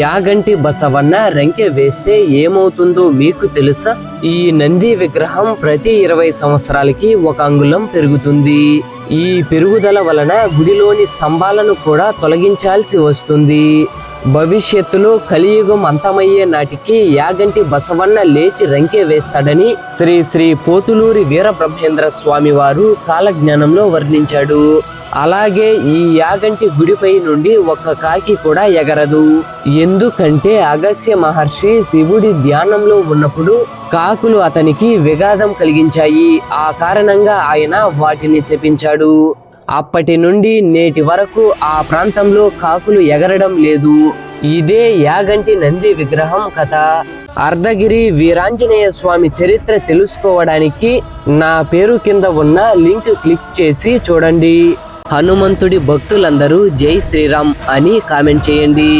యాగంటి బసవన్న రంకె వేస్తే ఏమవుతుందో మీకు తెలుసా? ఈ నంది విగ్రహం ప్రతి ఇరవై సంవత్సరాలకి ఒక అంగుళం పెరుగుతుంది. ఈ పెరుగుదల వలన గుడిలోని స్తంభాలను కూడా తొలగించాల్సి వస్తుంది. భవిష్యత్తులో కలియుగం అంతమయ్యే నాటికి యాగంటి బసవన్న లేచి రంకె వేస్తాడని శ్రీ శ్రీ పోతులూరి వీరబ్రహ్మేంద్ర స్వామివారు కాలజ్ఞానంలో వర్ణించాడు. అలాగే ఈ యాగంటి గుడిపై నుండి ఒక్క కాకి కూడా ఎగరదు. ఎందుకంటే అగస్య మహర్షి శివుడి ధ్యానంలో ఉన్నప్పుడు కాకులు అతనికి విఘాదం కలిగించాయి. ఆ కారణంగా ఆయన వాటిని శపించాడు. అప్పటి నుండి నేటి వరకు ఆ ప్రాంతంలో కాకులు ఎగరడం లేదు. ఇదే యాగంటి నంది విగ్రహం కథ. అర్ధగిరి వీరాంజనేయ స్వామి చరిత్ర తెలుసుకోవడానికి నా పేరు కింద ఉన్న లింక్ క్లిక్ చేసి చూడండి. హనుమంతుడి భక్తులందరూ జై శ్రీరామ్ అని కామెంట్ చేయండి.